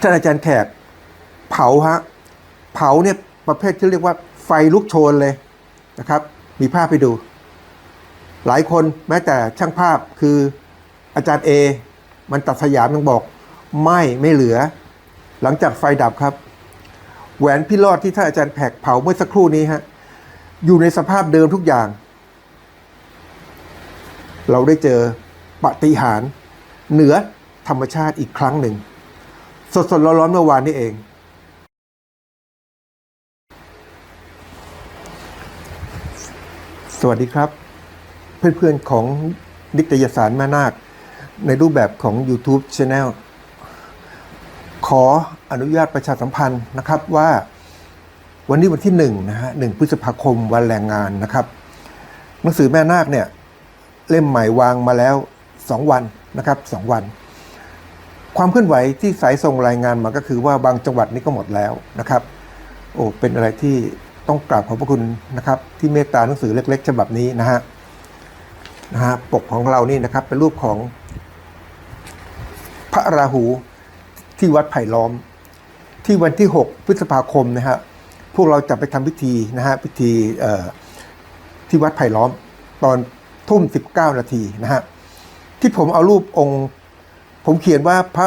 ท่านอาจารย์แขกเผาฮะเผาเนี่ยประเภทที่เรียกว่าไฟลุกโชนเลยนะครับ มีภาพไปดู หลายคนแม้แต่ช่างภาพคืออาจารย์เอ มันตัดสยามยังบอก ไม่ไม่เหลือ หลังจากไฟดับครับ แหวนพี่รอดที่ท่านอาจารย์แขกเผาเมื่อสักครู่นี้ฮะอยู่ในสภาพเดิมทุกอย่าง เราได้เจอปฏิหารเหนือธรรมชาติอีกครั้งหนึ่ง สดๆร้อนๆเมื่อวานนี้เอง สวัสดีครับ เพื่อนๆของนิตยสารแม่นาค ในรูปแบบของ YouTube Channel ขออนุญาตประชาสัมพันธ์นะครับว่าวันนี้วันที่หนึ่งนะฮะหนึ่งพฤษภาคมวันแรงงานนะครับ หนังสือแม่นาคเนี่ยเล่มใหม่วางมาแล้ว 2 วันนะครับ 2 วัน ความเคลื่อนไหวที่สายส่งรายงานมาก็คือว่าบางจังหวัดนี่ก็หมดแล้วนะครับ โอ้เป็นอะไรที่ต้องกราบขอบพระคุณนะครับ ที่เมตตาหนังสือเล็ก ๆ ฉบับนี้นะฮะนะฮะปกของเรานี่นะครับเป็นรูปของพระราหูที่วัดไผ่ล้อม ที่วันที่ 6 พฤษภาคมนะฮะพวกเราจะไปทำพิธีนะฮะพิธีที่วัดไผ่ล้อมตอนทุ่ม 19 นาทีนะฮะที่ผมเอารูปองค์ ผมเขียนว่าพระ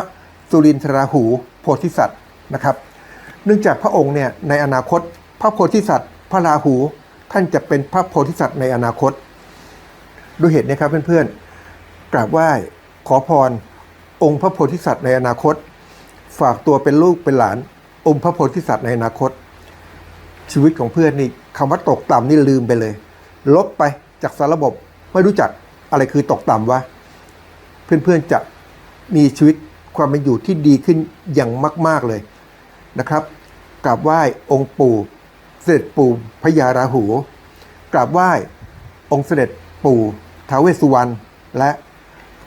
สุรินทราหูโพธิสัตว์นะครับ เนื่องจากพระองค์เนี่ยในอนาคต พระโพธิสัตว์ พระราหูท่านจะเป็นพระโพธิสัตว์ในอนาคตด้วยเหตุนี้ครับเพื่อนๆกราบไหว้ขอพร องค์พระโพธิสัตว์ในอนาคต ฝากตัวเป็นลูกเป็นหลาน องค์พระโพธิสัตว์ในอนาคต ชีวิตของเพื่อนนี่คำว่าตกต่ำนี่ลืมไปเลย ลบไปจากสารระบบไม่รู้จักอะไรคือตกต่ำวะเพื่อนๆจะ มีชีวิตความเป็นอยู่ที่ดีขึ้นอย่างมาก ๆเลยนะครับกราบไหว้องค์ปู่ เสด็จปู่พญาราหูกราบไหว้องค์เสด็จปู่ท้าวเวสสุวรรณและ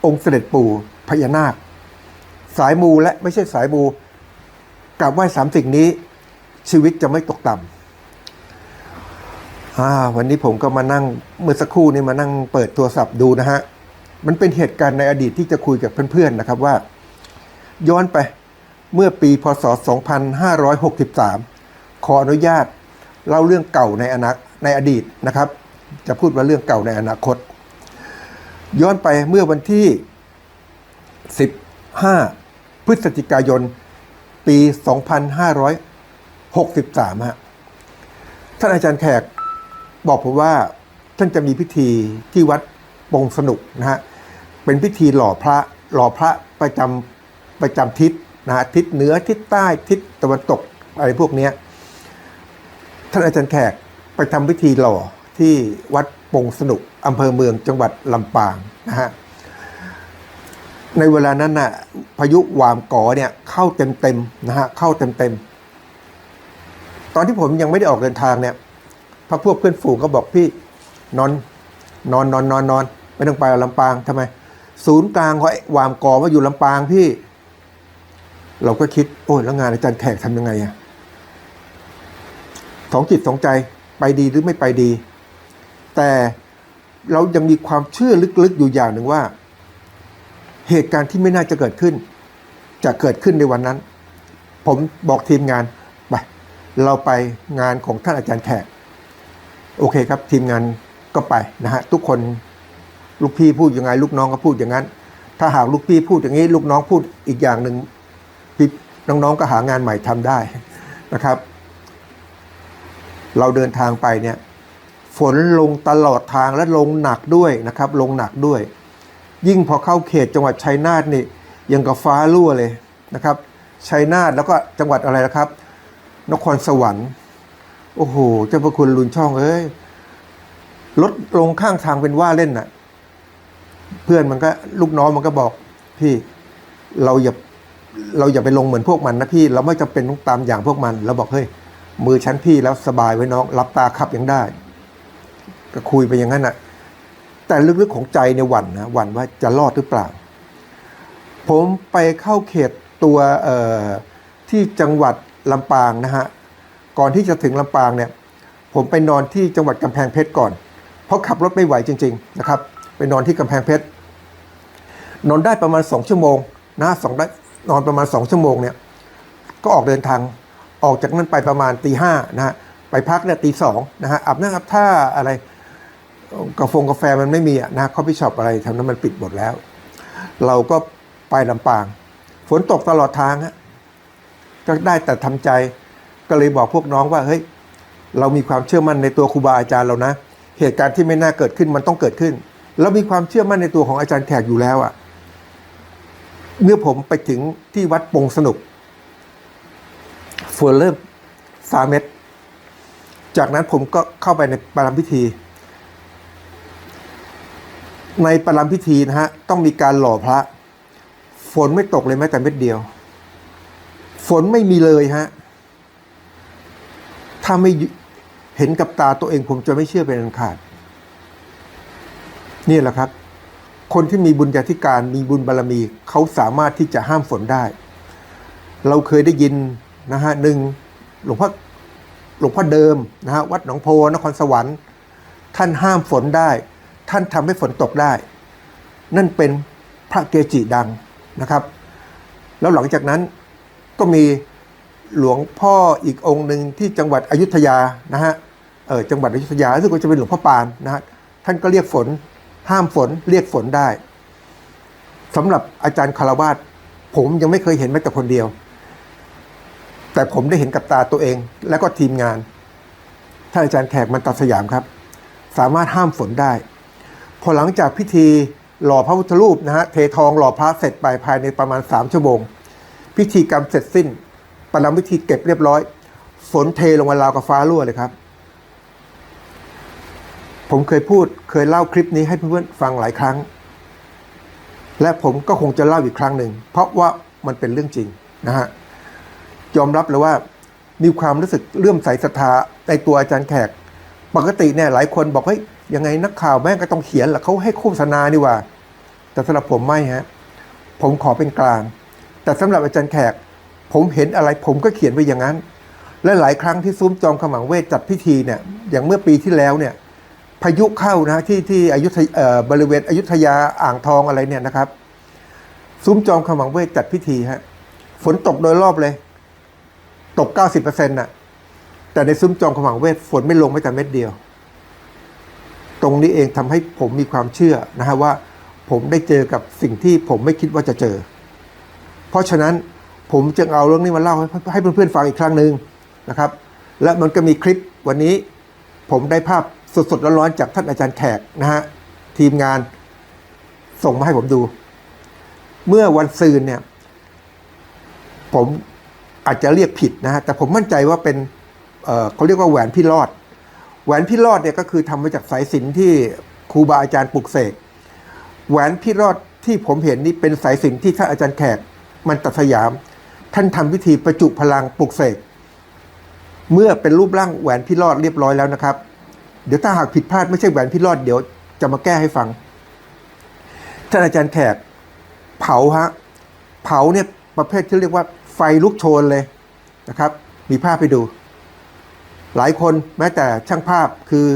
องค์เสด็จปู่พญานาค สายมูและไม่ใช่สายมูกราบไหว้สามสิ่งนี้ ชีวิตจะไม่ตกต่ำวันนี้ผมก็มานั่งเมื่อสักครู่นี้มานั่งเปิดโทรศัพท์ดูนะฮะ มันเป็นเหตุการณ์ในอดีตที่จะคุยกับเพื่อนๆนะครับว่า ย้อนไปเมื่อปีพศ 2563 ขออนุญาตเล่าเรื่องเก่าในอนาในอดีตนะครับ จะพูดว่าเรื่องเก่าในอนาคต ย้อนไปเมื่อวันที่ 15 พฤศจิกายน ปี 2563 ฮะท่านอาจารย์แขกบอกผมว่าท่านจะมีพิธีที่วัด ปงสนุกนะฮะเป็นพิธีหล่อพระหล่อพระประจำประจำทิศนะฮะทิศเหนือทิศใต้ทิศตะวันตกอะไรพวกเนี้ยท่านอาจารย์แขกไปทำพิธีหล่อที่วัดปงสนุกอำเภอเมืองจังหวัดลำปางนะฮะในเวลานั้นน่ะพายุวามก่อเนี่ยเข้าเต็มๆนะฮะเข้าเต็มๆตอนที่ผมยังไม่ได้ออกเดินทางเนี่ยพรรคพวกเพื่อนฝูงก็บอกพี่นอนนอนนอนนอนนอน ไม่ต้องไปลำปางทำไม ศูนย์กลางของไอ้วามกอมาอยู่ลำปางพี่ เราก็คิด โอ้ยแล้วงานอาจารย์แขกทำยังไงอะสองจิตสองใจไปดีหรือไม่ไปดี แต่เรายังมีความเชื่อลึกๆอยู่อย่างหนึ่งว่า เหตุการณ์ที่ไม่น่าจะเกิดขึ้น จะเกิดขึ้นในวันนั้น ผมบอกทีมงานไปเราไปงานของท่านอาจารย์แขก โอเคครับทีมงานก็ไปนะฮะทุกคน ลูกพี่พูดยังไง ลูกน้องก็พูดอย่างนั้น ถ้าหากลูกพี่พูดอย่างนี้ ลูกน้องพูดอีกอย่างหนึ่งพี่น้องๆก็หางานใหม่ทำได้นะครับ เราเดินทางไปเนี่ยฝนลงตลอดทางและลงหนักด้วยนะครับ ลงหนักด้วย ยิ่งพอเข้าเขตจังหวัดชัยนาทนี่ยังกับฟ้ารั่วเลยนะครับชัยนาทแล้วก็จังหวัดอะไรนะครับ นครสวรรค์ โอ้โหเจ้าพระคุณลุนช่องเอ้ยรถลงข้างทางเป็นว่าเล่นน่ะ เพื่อนมันก็ลูกน้องมันก็บอกพี่เราอย่าเราอย่าไปลงเหมือนพวกมันนะพี่ เราไม่จำเป็นต้องตามอย่างพวกมันเราบอกเฮ้ยมือชั้นพี่แล้วสบายไว้น้องรับตาขับยังได้ ก็คุยไปอย่างนั้นน่ะ แต่ลึกๆของใจในหวันนะหวันว่าจะรอดหรือเปล่า ผมไปเข้าเขตตัวเอที่จังหวัดลำปางนะฮะก่อนที่จะถึงลำปางเนี่ย ผมไปนอนที่จังหวัดกำแพงเพชรก่อน เพราะขับรถไม่ไหวจริง ๆ นะครับ ไปนอนที่กำแพงเพชรนอนได้ประมาณสองชั่วโมงนะสองได้นอนประมาณสองชั่วโมงเนี่ยก็ออกเดินทางออกจากนั้นไปประมาณตีห้านะฮะไปพักเนี่ยตีสองนะฮะอาบน้ำอาบท่าอะไรกาแฟกาแฟมันไม่มีอะนะคอฟฟี่ช็อปอะไรแถวนั้นมันปิดหมดแล้ว เราก็ไปลำปาง ฝนตกตลอดทางฮะก็ได้แต่ทำใจก็เลยบอกพวกน้องว่าเฮ้ยเรามีความเชื่อมั่นในตัวครูบาอาจารย์เรานะ เหตุการณ์ที่ไม่น่าเกิดขึ้นมันต้องเกิดขึ้น เรามีความเชื่อมั่นในตัวของอาจารย์แขกอยู่แล้วอะเมื่อผมไปถึงที่วัดปงสนุกฝนเริ่มสามเม็ดจากนั้นผมก็เข้าไปในประลัมพิธี ในประลัมพิธีนะฮะ ต้องมีการหล่อพระ ฝนไม่ตกเลยแม้แต่เม็ดเดียว ฝนไม่มีเลยฮะ ถ้าไม่เห็นกับตาตัวเองผมจะไม่เชื่อเป็นอันขาด นี่แหละครับ คนที่มีบุญญาธิการมีบุญบารรมี เขาสามารถที่จะห้ามฝนได้ เราเคยได้ยินนะฮะหนึ่งหลวงพ่อหลวงพ่อเดิมนะฮะวัดหนองโพนครสวรรค์ ท่านห้ามฝนได้ ท่านทำให้ฝนตกได้ นั่นเป็นพระเกจิดังนะครับ แล้วหลังจากนั้นก็มีหลวงพ่ออีกองค์หนึ่งที่จังหวัดอยุธยานะฮะเออจังหวัดอยุธยาซึ่งก็จะเป็นหลวงพ่อปานนะฮะท่านก็เรียกฝน ห้ามฝนเรียกฝนได้สำหรับอาจารย์คารวาสผมยังไม่เคยเห็นแม้แต่คนเดียว แต่ผมได้เห็นกับตาตัวเอง และก็ทีมงานท่านอาจารย์แขกมันตัดสยามครับ สามารถห้ามฝนได้ พอหลังจากพิธีหล่อพระพุทธรูปนะฮะเททองหล่อพระเสร็จไปภายในประมาณ 3 ชั่วโมง พิธีกรรมเสร็จสิ้นประนำพิธีเก็บเรียบร้อย ฝนเทลงมาราวกับฟ้ารั่วเลยครับ ผมเคยพูดเคยเล่าคลิปนี้ให้เพื่อนๆฟังหลายครั้ง และผมก็คงจะเล่าอีกครั้งหนึ่ง เพราะว่ามันเป็นเรื่องจริงนะฮะยอมรับเลยว่ามีความรู้สึกเลื่อมใสศรัทธาในตัวอาจารย์แขก ปกติเนี่ยหลายคนบอกเฮ้ยยังไงนักข่าวแม่งก็ต้องเขียนแหละเขาให้โฆษณานี่ว่า แต่สำหรับผมไม่ฮะผมขอเป็นกลาง แต่สำหรับอาจารย์แขก ผมเห็นอะไรผมก็เขียนไว้อย่างนั้น และหลายครั้งที่ซุ้มจอมขมังเวทจัดพิธีเนี่ยอย่างเมื่อปีที่แล้วเนี่ยายุเข้านะที่ที่อยุธยเอ่อบริเวณอยุธยาอ่างทองอะไรเนี่ยนะครับ ซุ้มจอมขมังเวทจัดพิธีฮะฝนตกโดยรอบเลย ตก 90%น่ะ แต่ในซุ้มจอมขมังเวทฝนไม่ลงไม่แต่เม็ดเดียว ตรงนี้เองทำให้ผมมีความเชื่อนะฮะว่า ผมได้เจอกับสิ่งที่ผมไม่คิดว่าจะเจอ เพราะฉะนั้นผมจึงเอาเรื่องนี้มาเล่าให้ให้เพื่อนๆฟังอีกครั้งหนึ่งนะครับ และมันก็มีคลิปวันนี้ผมได้ภาพ สดๆร้อนๆจากท่านอาจารย์แขกนะฮะทีมงานส่งมาให้ผมดู เมื่อวันซืนเนี่ย ผมอาจจะเรียกผิดนะฮะแต่ผมมั่นใจว่าเป็นเเขาเรียกว่าแหวนพี่รอด แหวนพี่รอดเนี่ยก็คือทำมาจากสายสินที่ครูบาอาจารย์ปลุกเสกแหวนพี่รอดที่ผมเห็นนี่เป็นสายสินที่ท่านอาจารย์แขก มันตัดสยาม ท่านทำพิธีประจุพลังปลุกเสกเมื่อเป็นรูปร่างแหวนพี่รอดเรียบร้อยแล้วนะครับ เดี๋ยวถ้าหากผิดพลาดไม่ใช่แหวนพี่รอดเดี๋ยวจะมาแก้ให้ฟัง ท่านอาจารย์แขกเผาฮะ เผาเนี่ยประเภทที่เรียกว่าไฟลุกโชนเลยนะครับ มีภาพไปดู หลายคนแม้แต่ช่างภาพคือ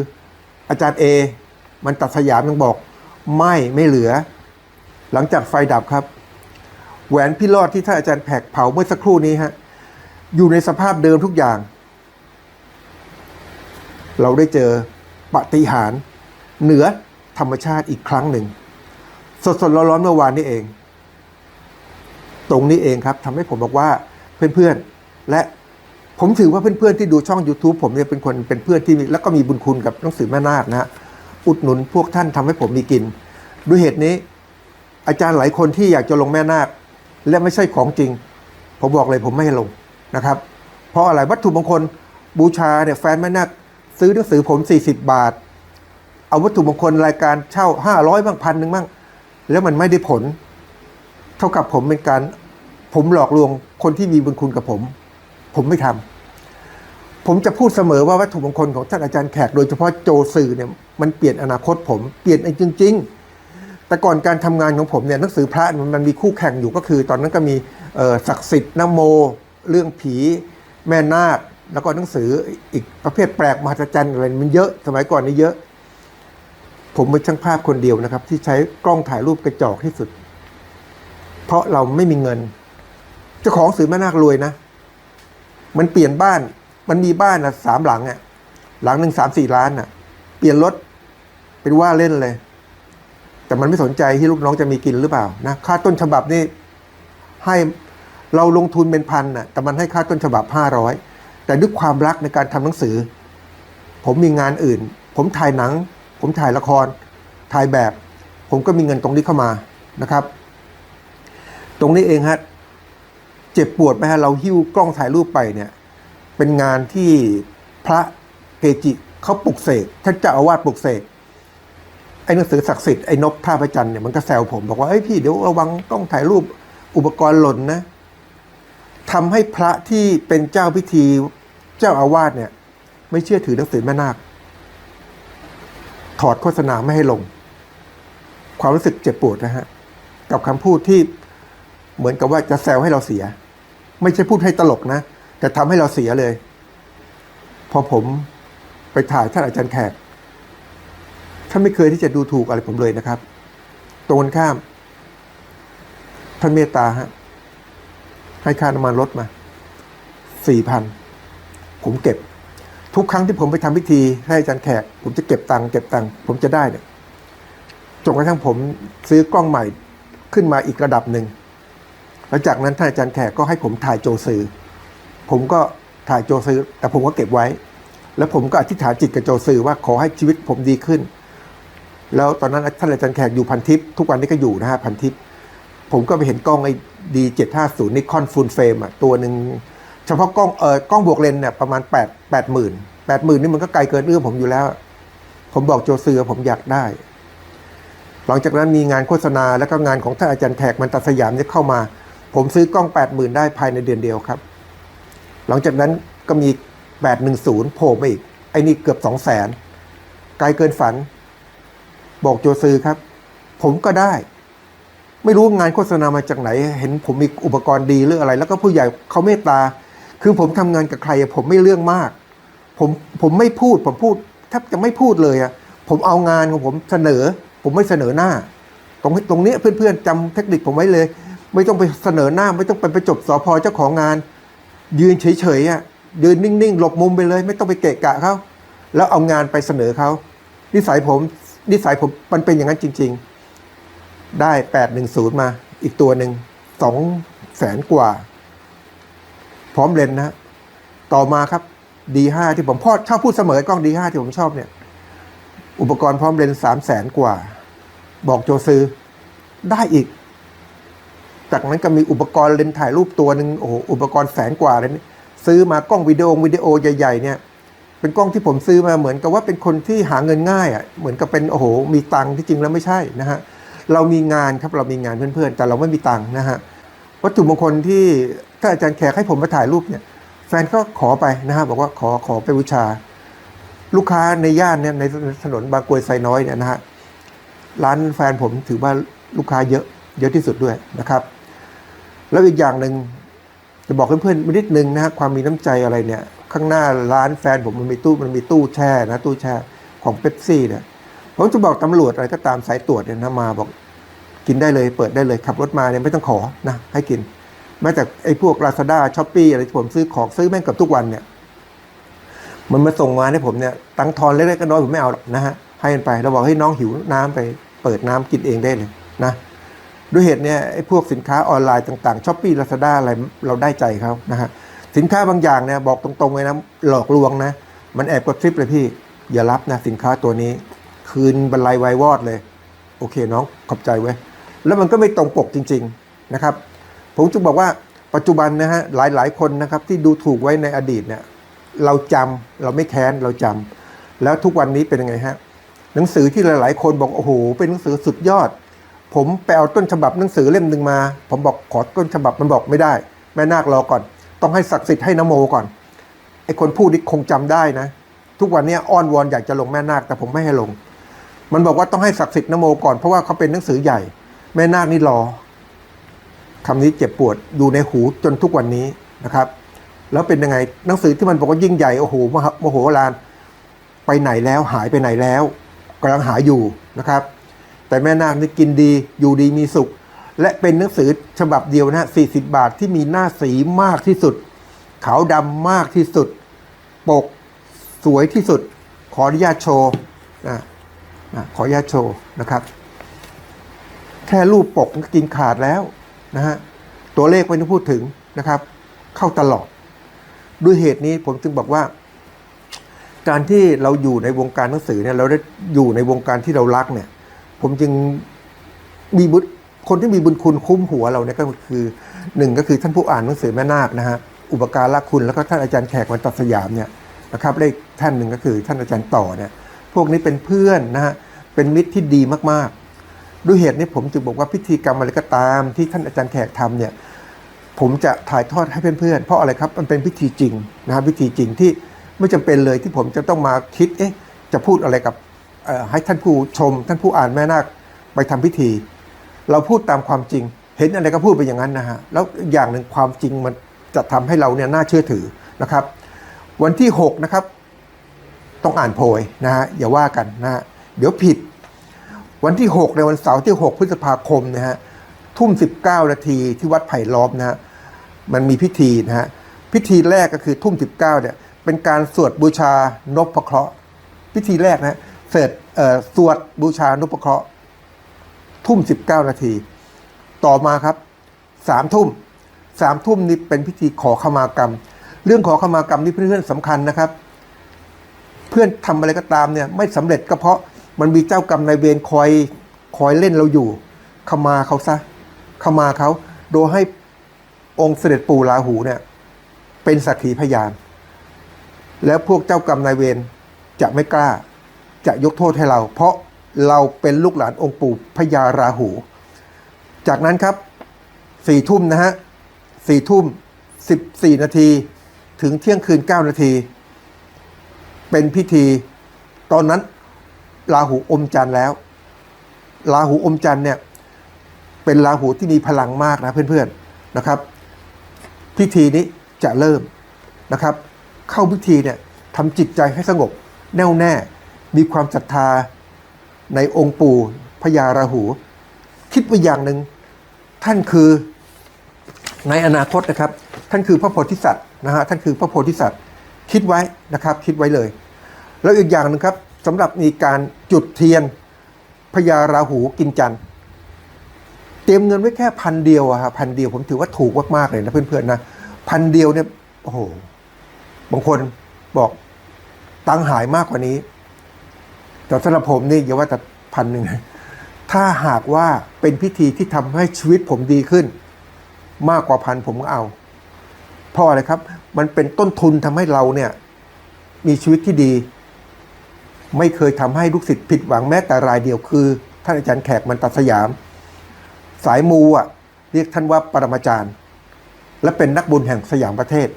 อาจารย์เอมันตัดสยามยังบอก ไม่ไม่เหลือ หลังจากไฟดับครับ แหวนพี่รอดที่ท่านอาจารย์แขกเผาเมื่อสักครู่นี้ฮะอยู่ในสภาพเดิมทุกอย่าง เราได้เจอ ปฏิหารเหนือธรรมชาติอีกครั้งหนึ่ง สดๆร้อนๆเมื่อวานนี้เอง ตรงนี้เองครับทำให้ผมบอกว่าเพื่อนๆ และผมถือว่าเพื่อนๆ ที่ดูช่อง YouTube ผมเนี่ยเป็นคนเป็นเพื่อนที่มีแล้วก็มีบุญคุณกับหนังสือแม่นาคนะฮะอุดหนุนพวกท่านทำให้ผมมีกิน ด้วยเหตุนี้ อาจารย์หลายคนที่อยากจะลงแม่นาค และไม่ใช่ของจริง ผมบอกเลยผมไม่ให้ลงนะครับ เพราะอะไรวัตถุมงคลบูชาเนี่ยแฟนแม่นาค ซื้อหนังสือผม 40 บาท เอาวัตถุมงคลรายการเช่า 500บ้างพันหนึ่งบ้างแล้วมันไม่ได้ผล เท่ากับผมเป็นการ ผมหลอกลวงคนที่มีบุญคุณกับผม ผมไม่ทำผมจะพูดเสมอว่าวัตถุมงคลของท่านอาจารย์แขก โดยเฉพาะโจสื่อเนี่ยมันเปลี่ยนอนาคตผม เปลี่ยนจริง ๆแต่ก่อนการทำงานของผมเนี่ยหนังสือพระมันมีคู่แข่งอยู่ก็คือ ตอนนั้นก็มีศักดิ์สิทธิ์นโม เรื่องผี แม่นาค แล้วก็หนังสืออีกประเภทแปลกมหัศจรรย์อะไรมันเยอะสมัยก่อนนี่เยอะ ผมเป็นช่างภาพคนเดียวนะครับ ที่ใช้กล้องถ่ายรูปกระจอกที่สุด เพราะเราไม่มีเงินเจ้าของสื่อแม่นาครวยนะ มันเปลี่ยนบ้านมันมีบ้านอะสามหลังอะหลังหนึ่งสามสี่ล้านอะ เปลี่ยนรถเป็นว่าเล่นเลย แต่มันไม่สนใจที่ลูกน้องจะมีกินหรือเปล่านะค่าต้นฉบับนี่ให้เราลงทุนเป็นพันน่ะแต่มันให้ค่าต้นฉบับห้าร้อย แต่ด้วยความรักในการทำหนังสือ ผมมีงานอื่น ผมถ่ายหนัง ผมถ่ายละคร ถ่ายแบบ ผมก็มีเงินตรงนี้เข้ามานะครับ ตรงนี้เองฮะเจ็บปวดไหมฮะเราหิ้วกล้องถ่ายรูปไปเนี่ยเป็นงานที่พระเกจิเขาปลุกเสกท่านเจ้าอาวาสปลุกเสกไอ้หนังสือศักดิ์สิทธิ์ไอ้นกท่าพระจันทร์เนี่ยมันก็แซวผมบอกว่าเอ้ยพี่เดี๋ยวระวังกล้องถ่ายรูปอุปกรณ์หล่นนะทำให้พระที่เป็นเจ้าพิธี เจ้าอาวาสเนี่ย ไม่เชื่อถือหนังสือแม่นาค ถอดโฆษณาไม่ให้ลง ความรู้สึกเจ็บปวดนะฮะ กับคำพูดที่เหมือนกับว่าจะแซวให้เราเสีย ไม่ใช่พูดให้ตลกนะ แต่ทำให้เราเสียเลย พอผมไปถ่ายท่านอาจารย์แขกท่านไม่เคยที่จะดูถูกอะไรผมเลยนะครับ ตรงกันข้าม ท่านเมตตาฮะให้ค่าน้ำมันรถมาสี่พัน ผมเก็บ ทุกครั้งที่ผมไปทำพิธีให้อาจารย์แขก ผมจะเก็บตังค์เก็บตังค์ผมจะได้เนี่ยจนกระทั่งผมซื้อกล้องใหม่ขึ้นมาอีกระดับหนึ่งแล้วจากนั้นท่านอาจารย์แขกก็ให้ผมถ่ายโจซือผมก็ถ่ายโจซือแต่ผมก็เก็บไว้ แล้วผมก็อธิษฐานจิตกับโจซือว่าขอให้ชีวิตผมดีขึ้น แล้วตอนนั้นท่านอาจารย์แขกอยู่พันทิปทุกวันนี้ก็อยู่นะฮะพันทิปผมก็ไปเห็นกล้องไอ้ดีเจ็ดห้าศูนย์นิคอนฟูลเฟรมอะตัวหนึ่ง เฉพาะกล้องเออกล้องบวกเลนเนี่ยประมาณแปดแปดหมื่นแปดหมื่นนี่มันก็ไกลเกินเอื้อมผมอยู่แล้ว ผมบอกโจซือผมอยากได้ หลังจากนั้นมีงานโฆษณาแล้วก็งานของท่านอาจารย์แขกมันตัดสยามเนี่ยเข้ามา ผมซื้อกล้องแปดหมื่นได้ภายในเดือนเดียวครับ หลังจากนั้นก็มีแปดหนึ่งศูนย์โผล่มาอีก ไอ้นี่เกือบสองแสนไกลเกินฝัน บอกโจซือครับ ผมก็ได้ ไม่รู้งานโฆษณามาจากไหน เห็นผมมีอุปกรณ์ดีหรืออะไร แล้วก็ผู้ใหญ่เขาเมตตา คือผมทำงานกับใครผมไม่เรื่องมาก ผมผมไม่พูดผมพูดแทบจะไม่พูดเลยอะผมเอางานของผมเสนอ ผมไม่เสนอหน้า ตรงตรงนี้เพื่อนๆจำเทคนิคผมไว้เลย ไม่ต้องไปเสนอหน้า ไม่ต้องไปไปจบสอพอเจ้าของงาน ยืนเฉยๆอะยืนนิ่งๆ หลบมุมไปเลย ไม่ต้องไปเกะกะเขาแล้วเอางานไปเสนอเขานิสัยผมนิสัยผมมันเป็นอย่างนั้นจริง ๆ ได้แปดหนึ่งศูนย์มาอีกตัวหนึ่งสองแสนกว่า พร้อมเลนนะต่อมาครับดีห้าที่ผมพ่อชอบพูดเสมอกล้องดีห้าที่ผมชอบเนี่ย อุปกรณ์พร้อมเลนสามแสนกว่า บอกโจซื้อได้อีก จากนั้นก็มีอุปกรณ์เลนถ่ายรูปตัวหนึ่งโอ้โหอุปกรณ์แสนกว่าเลยซื้อมากล้องวิดีโอวิดีโอใหญ่ๆเนี่ยเป็นกล้องที่ผมซื้อมาเหมือนกับว่าเป็นคนที่หาเงินง่ายอะเหมือนกับเป็นโอ้โหมีตังค์ที่จริงแล้วไม่ใช่นะฮะเรามีงานครับเรามีงานเพื่อนๆ แต่เราไม่มีตังค์นะฮะ วัตถุมงคลที่ถ้าอาจารย์แขกให้ผมมาถ่ายรูปเนี่ย แฟนก็ขอไปนะฮะบอกว่าขอขอไปบูชา ลูกค้าในย่านเนี่ยในถนนบางกรวยไซน้อยเนี่ยนะฮะร้านแฟนผมถือว่าลูกค้าเยอะเยอะที่สุดด้วยนะครับ แล้วอีกอย่างหนึ่งจะบอกเพื่อนๆนิดนึงนะฮะความมีน้ำใจอะไรเนี่ย ข้างหน้าร้านแฟนผมมันมีตู้มันมีตู้แช่นะตู้แช่ของเป๊ปซี่เนี่ยผมจะบอกตำรวจอะไรก็ตามสายตรวจเนี่ยนะมาบอก กินได้เลยเปิดได้เลยขับรถมาเนี่ยไม่ต้องขอนะให้กิน แม้แต่ไอ้พวกลาซาด้าช้อปปี้อะไรที่ผมซื้อของซื้อแม่งเกับทุกวันเนี่ย มันมาส่งมาให้ผมเนี่ยตังทอนเล็กๆก็น้อยผมไม่เอาหรอกนะฮะให้มันไปแล้วบอกให้น้องหิวน้ำไปเปิดน้ำกินเองได้เลยนะด้วยเหตุเนี่ยไอ้พวกสินค้าออนไลน์ต่างๆช้อปปี้ลาซาด้าอะไรเราได้ใจเขานะฮะสินค้าบางอย่างเนี่ยบอกตรงๆเลยนะหลอกลวงนะ มันแอบกดทริปเลยพี่ อย่ารับนะสินค้าตัวนี้ คืนบรรลัยไววอดเลย โอเคน้องขอบใจไว้ แล้วมันก็ไม่ตรงปกจริง ๆนะครับ ผมจึงบอกว่าปัจจุบันนะฮะหลายๆคนนะครับที่ดูถูกไว้ในอดีตเนี่ยเราจำเราไม่แค้นเราจำแล้วทุกวันนี้เป็นยังไงฮะหนังสือที่หลาย ๆ คนบอกโอ้โหเป็นหนังสือสุดยอด ผมไปเอาต้นฉบับหนังสือเล่มหนึ่งมา ผมบอกขอต้นฉบับมันบอกไม่ได้ แม่นาครอก่อน ต้องให้ศักดิ์สิทธิ์ให้นโมก่อนไอคนพูดนี่คงจำได้นะ ทุกวันนี้อ้อนวอนอยากจะลงแม่นาคแต่ผมไม่ให้ลง มันบอกว่าต้องให้ศักดิ์สิทธิ์นโมก่อนเพราะว่าเขาเป็นหนังสือใหญ่ แม่นาคนี่รอคำนี้เจ็บปวดอยู่ในหูจนทุกวันนี้นะครับ แล้วเป็นยังไงหนังสือที่มันบอกว่ายิ่งใหญ่โอ้โหมโมโหลานไปไหนแล้วหายไปไหนแล้วกำลังหาอยู่นะครับ แต่แม่นาคนี่กินดีอยู่ดีมีสุข และเป็นหนังสือฉบับเดียวนะฮะ40 บาทที่มีหน้าสีมากที่สุด ขาวดำมากที่สุด ปกสวยที่สุด ขออนุญาตโชว์นะนะขออนุญาตโชว์นะครับ แค่รูปปกก็กินขาดแล้วนะฮะตัวเลขไม่ต้องพูดถึงนะครับ เข้าตลอด ด้วยเหตุนี้ผมจึงบอกว่า การที่เราอยู่ในวงการหนังสือเนี่ยเราได้อยู่ในวงการที่เรารักเนี่ย ผมจึงมีบุญคนที่มีบุญคุณคุ้มหัวเราเนี่ยก็คือหนึ่งก็คือท่านผู้อ่านหนังสือแม่นาคนะฮะอุปการะคุณแล้วก็ท่านอาจารย์แขกวันตัดสยามเนี่ยนะครับเลขท่านหนึ่งก็คือท่านอาจารย์ต่อเนี่ย พวกนี้เป็นเพื่อนนะฮะเป็นมิตรที่ดีมากๆ ด้วยเหตุนี้ผมจึงบอกว่าพิธีกรรมอะไรก็ตามที่ท่านอาจารย์แขกทำเนี่ยผมจะถ่ายทอดให้เพื่อนๆ เพราะอะไรครับ มันเป็นพิธีจริงนะครับพิธีจริงที่ไม่จำเป็นเลยที่ผมจะต้องมาคิดเอ๊ะจะพูดอะไรกับให้ท่านผู้ชม ท่านผู้อ่านแม่นาคไปทำพิธี เราพูดตามความจริง เห็นอะไรก็พูดไปอย่างนั้นนะฮะแล้วอย่างหนึ่งความจริงมันจะทำให้เราเนี่ยน่าเชื่อถือนะครับ วันที่6นะครับต้องอ่านโพยนะฮะอย่าว่ากันนะฮะเดี๋ยวผิด วันที่ 6 ในวันเสาร์ที่ 6 พฤษภาคมนะฮะทุ่ม 19 นาทีที่วัดไผ่ล้อมนะฮะมันมีพิธีนะฮะพิธีแรกก็คือทุ่ม 19เนี่ยเป็นการสวดบูชานพเคราะห์พิธีแรกนะเสร็จเอ่อสวดบูชานพเคราะห์ทุ่ม 19 นาที ต่อมาครับสามทุ่มสามทุ่มนี่เป็นพิธีขอขมากรรม เรื่องขอขมากรรมนี่เพื่อนๆสำคัญนะครับ เพื่อนทำอะไรก็ตามเนี่ยไม่สำเร็จก็เพราะ มันมีเจ้ากรรมนายเวรคอยคอยเล่นเราอยู่ขมาเขาซะขมาเขาโดยให้องค์เสด็จปู่ราหูเนี่ย เป็นสักขีพยาน แล้วพวกเจ้ากรรมนายเวรจะไม่กล้า จะยกโทษให้เรา เพราะเราเป็นลูกหลานองค์ปู่พญาราหู จากนั้นครับสี่ทุ่มนะฮะสี่ทุ่มสิบสี่นาทีถึงเที่ยงคืนเก้านาที เป็นพิธี ตอนนั้น ราหูอมจันทร์แล้ว ราหูอมจันทร์เนี่ยเป็นราหูที่มีพลังมากนะเพื่อนๆนะครับ พิธีนี้จะเริ่มนะครับ เข้าพิธีเนี่ยทำจิตใจให้สงบแน่วแน่ มีความศรัทธาในองค์ปู่พญาราหู คิดไว้อย่างหนึ่งท่านคือในอนาคตนะครับ ท่านคือพระโพธิสัตว์นะฮะท่านคือพระโพธิสัตว์ คิดไว้นะครับ คิดไว้เลย แล้วอีกอย่างหนึงครับ สำหรับมีการจุดเทียนพญาราหูกินจันทร์เตรียมเงินไว้แค่พันเดียวอะครับพันเดียวผมถือว่าถูกมากๆเลยนะเพื่อนๆนะพันเดียวเนี่ยโอ้โหบางคนบอกตังหายมากกว่านี้ แต่สำหรับผมนี่อย่าว่าแต่พันหนึ่งถ้าหากว่าเป็นพิธีที่ทำให้ชีวิตผมดีขึ้น มากกว่าพันผมก็เอาเพราะอะไรครับ มันเป็นต้นทุนทำให้เราเนี่ยมีชีวิตที่ดี ไม่เคยทำให้ลูกศิษย์ผิดหวังแม้แต่รายเดียวคือ ท่านอาจารย์แขกมันตัดสยาม สายมูอะเรียกท่านว่าปรมาจารย์ และเป็นนักบุญแห่งสยามประเทศ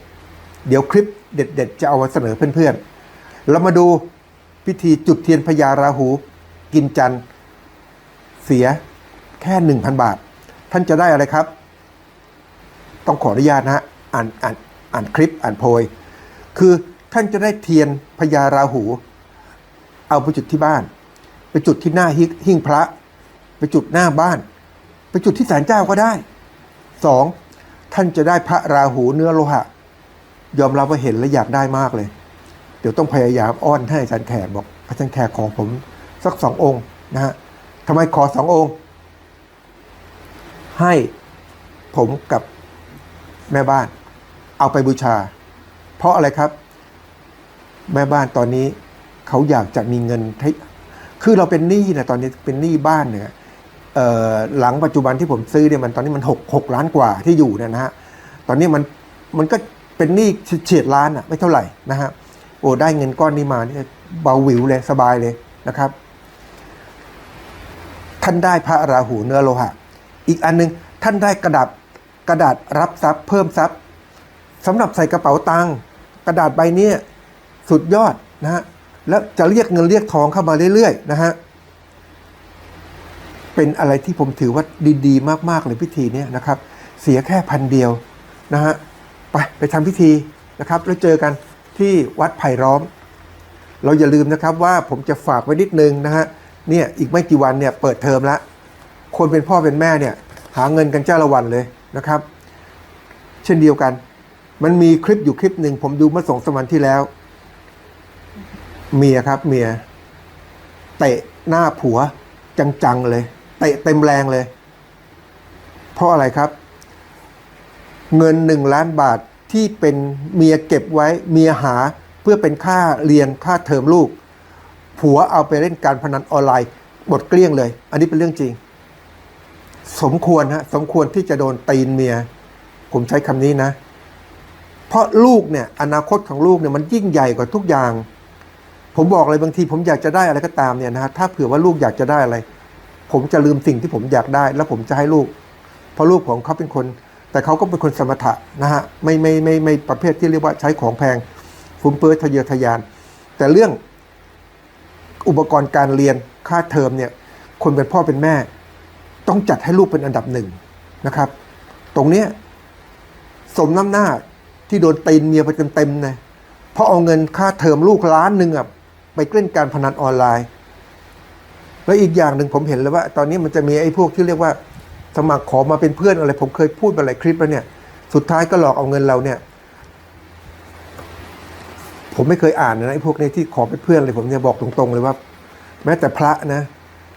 เดี๋ยวคลิปเด็ด ๆ จะเอามาเสนอเพื่อนๆเรามาดูพิธีจุดเทียนพญาราหู กินจันเสียแค่หนึ่งพันบาท ท่านจะได้อะไรครับ ต้องขออนุญาตนะฮะอ่านอ่านอ่านคลิปอ่านโพย คือท่านจะได้เทียนพญาราหู เอาไปจุดที่บ้าน ไปจุดที่หน้าหิหิ้งพระ ไปจุดหน้าบ้าน ไปจุดที่ศาลเจ้าก็ได้สองท่านจะได้พระราหูเนื้อโลหะ ยอมรับว่าเห็นและอยากได้มากเลย เดี๋ยวต้องพยายามอ้อนให้อาจารย์แขกบอกอาจารย์แขกของผมสักสององค์นะฮะทำไมขอสององค์ ให้ผมกับแม่บ้าน เอาไปบูชา เพราะอะไรครับ แม่บ้านตอนนี้ เขาอยากจะมีเงินให้คือเราเป็นหนี้นะตอนนี้เป็นหนี้บ้านเนี่ยหลังปัจจุบันที่ผมซื้อเนี่ยมันตอนนี้มันหกหกล้านกว่าที่อยู่เนี่ยนะฮะตอนนี้มันมันก็เป็นหนี้เฉียดล้านอะไม่เท่าไหร่นะฮะโอ้ได้เงินก้อนนี้มาเนี่ยเบาหวิวเลยสบายเลยนะครับ ท่านได้พระราหูเนื้อโลหะ อีกอันหนึงท่านได้กระดาษกระดาษรับทรัพย์ เพิ่มทรัพย์สำหรับใส่กระเป๋าตังค์กระดาษใบนี้สุดยอดนะฮะ แล้วจะเรียกเงินเรียกทองเข้ามาเรื่อยๆนะฮะเป็นอะไรที่ผมถือว่าดีๆ มากๆเลยพิธีนี้นะครับ เสียแค่พันเดียวนะฮะไปไปทำพิธีนะครับ แล้วเจอกันที่วัดไผ่ล้อม เราอย่าลืมนะครับว่าผมจะฝากไว้นิดนึงนะฮะเนี่ยอีกไม่กี่วันเนี่ยเปิดเทอมล้วคนเป็นพ่อเป็นแม่เนี่ยหาเงินกันเจ้าละวันเลยนะครับ เช่นเดียวกัน มันมีคลิปอยู่คลิปหนึ่งผมดูเมื่อสองสามวันที่แล้ว เมียครับเมีย เตะหน้าผัวจังๆเลย เตะเต็มแรงเลย เพราะอะไรครับ เงินหนึ่งล้านบาทที่เป็นเมียเก็บไว้เมียหาเพื่อเป็นค่าเรียนค่าเทอมลูก ผัวเอาไปเล่นการพนันออนไลน์หมดเกลี้ยงเลย อันนี้เป็นเรื่องจริง สมควรฮะสมควรที่จะโดนตีนเมีย ผมใช้คำนี้นะ เพราะลูกเนี่ยอนาคตของลูกเนี่ยมันยิ่งใหญ่กว่าทุกอย่าง ผมบอกเลยบางทีผมอยากจะได้อะไรก็ตามเนี่ยนะฮะถ้าเผื่อว่าลูกอยากจะได้อะไร ผมจะลืมสิ่งที่ผมอยากได้ แล้วผมจะให้ลูก เพราะลูกของเขาเป็นคน แต่เขาก็เป็นคนสมถะนะฮะไม่ไม่ไม่ไม่ประเภทที่เรียกว่าใช้ของแพงฟุ่มเฟือยทะเยอทะยาน แต่เรื่องอุปกรณ์การเรียนค่าเทอมเนี่ยคนเป็นพ่อเป็นแม่ ต้องจัดให้ลูกเป็นอันดับหนึ่งนะครับ ตรงเนี้ยสมน้ำหน้าที่โดนตีนเมียไปเต็มๆนะเพราะเอาเงินค่าเทอมลูกล้านหนึ่งอะ ไปเล่นการพนันออนไลน์ แล้วอีกอย่างหนึ่งผมเห็นเลยว่า ตอนนี้มันจะมีไอ้พวกที่เรียกว่า สมัครขอมาเป็นเพื่อนอะไร ผมเคยพูดไปหลายคลิปแล้วเนี่ย สุดท้ายก็หลอกเอาเงินเราเนี่ย ผมไม่เคยอ่านนะไอ้พวกนี้ที่ขอเป็นเพื่อนเลยผมเนี่ยบอกตรงๆเลยว่า แม้แต่พระนะ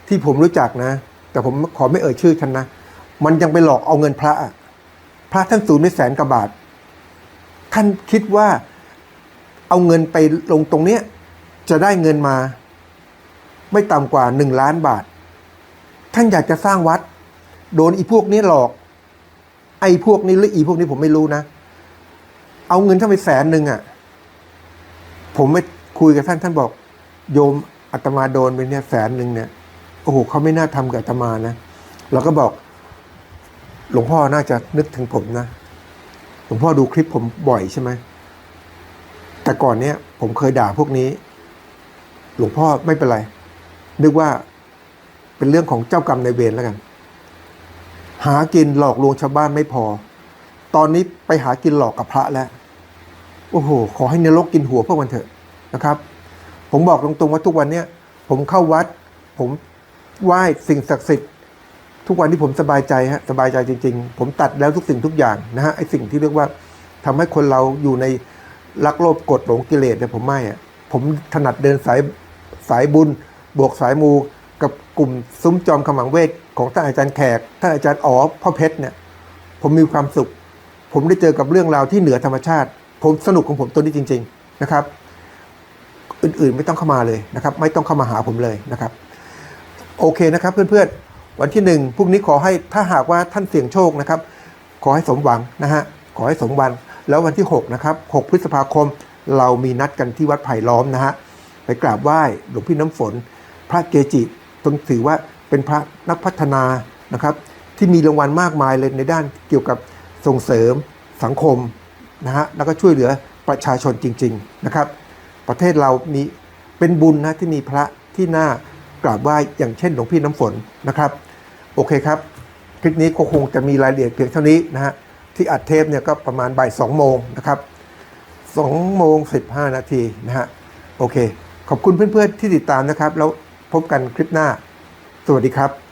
ที่ผมรู้จักนะ แต่ผมขอไม่เอ่ยชื่อท่านนะมันยังไปหลอกเอาเงินพระอะพระท่านสูญไปแสนกว่าบาท ท่านคิดว่าเอาเงินไปลงตรงเนี้ย จะได้เงินมา ไม่ต่ำกว่าหนึ่งล้านบาท ท่านอยากจะสร้างวัด โดนอีพวกนี้หลอก ไอ้พวกนี้หรืออีพวกนี้ผมไม่รู้นะ เอาเงินท่านไปแสนหนึ่งอะ่ะ ผมไม่คุยกับท่านท่านบอก โยมอาตมาโดนไปเนี่ยแสนหนึ่งเนี่ยโอ้โหเขาไม่น่าทำกับอาตมานะเราก็บอก หลวงพ่อน่าจะนึกถึงผมนะหลวงพ่อดูคลิปผมบ่อยใช่ไหมแต่ก่อนเนี้ยผมเคยด่าพวกนี้ หลวงพ่อไม่เป็นไร นึกว่าเป็นเรื่องของเจ้ากรรมในายเวรแล้วกัน หากินหลอกลวงชาวบ้านไม่พอ ตอนนี้ไปหากินหลอกกับพระแล้ว โอ้โห ขอให้นรกกินหัวพวกมันเถอะนะครับ ผมบอกตรงๆว่าทุกวันเนี้ยผมเข้าวัด ผมไหว้สิ่งศักดิ์สิทธิ์ทุกวันที่ผมสบายใจฮะสบายใจจริง ๆ ผมตัดแล้วทุกสิ่งทุกอย่างนะฮะไอสิ่งที่เรียกว่าทำให้คนเราอยู่ในลักโลภกดหลงกิเลสเนี่ยผมไม่อะผมถนัดเดินสาย สายบุญ บวกสายมูกับกลุ่มซุ้มจอมขมังเวทของท่านอาจารย์แขกท่านอาจารย์อ๋อพ่อเพชรเนี่ยผมมีความสุข ผมได้เจอกับเรื่องราวที่เหนือธรรมชาติ ผมสนุกของผมตัวนี้จริง ๆนะครับ อื่นๆไม่ต้องเข้ามาเลยนะครับ ไม่ต้องเข้ามาหาผมเลยนะครับ โอเคนะครับเพื่อนๆ วันที่หนึ่งพรุ่งนี้ขอให้ถ้าหากว่าท่านเสี่ยงโชคนะครับ ขอให้สมหวังนะฮะขอให้สมหวังแล้ววันที่ 6 นะครับ 6 พฤษภาคม เรามีนัดกันที่วัดไผ่ล้อมนะฮะ ไปกราบไหว้หลวงพี่น้ำฝน พระเกจิต้องถือว่าเป็นพระนักพัฒนานะครับ ที่มีรางวัลมากมายเลยในด้านเกี่ยวกับส่งเสริมสังคมนะฮะแล้วก็ช่วยเหลือประชาชนจริง ๆนะครับ ประเทศเรามีเป็นบุญนะที่มีพระที่น่ากราบไหว้อย่างเช่นหลวงพี่น้ำฝนนะครับ โอเคครับ คลิปนี้ก็คงจะมีรายละเอียดเพียงเท่านี้นะฮะที่อัดเทปเนี่ยก็ประมาณบ่ายสองโมงนะครับสองโมงสิบห้านาทีนะฮะโอเค ขอบคุณเพื่อนๆที่ติดตามนะครับ แล้วพบกันคลิปหน้า สวัสดีครับ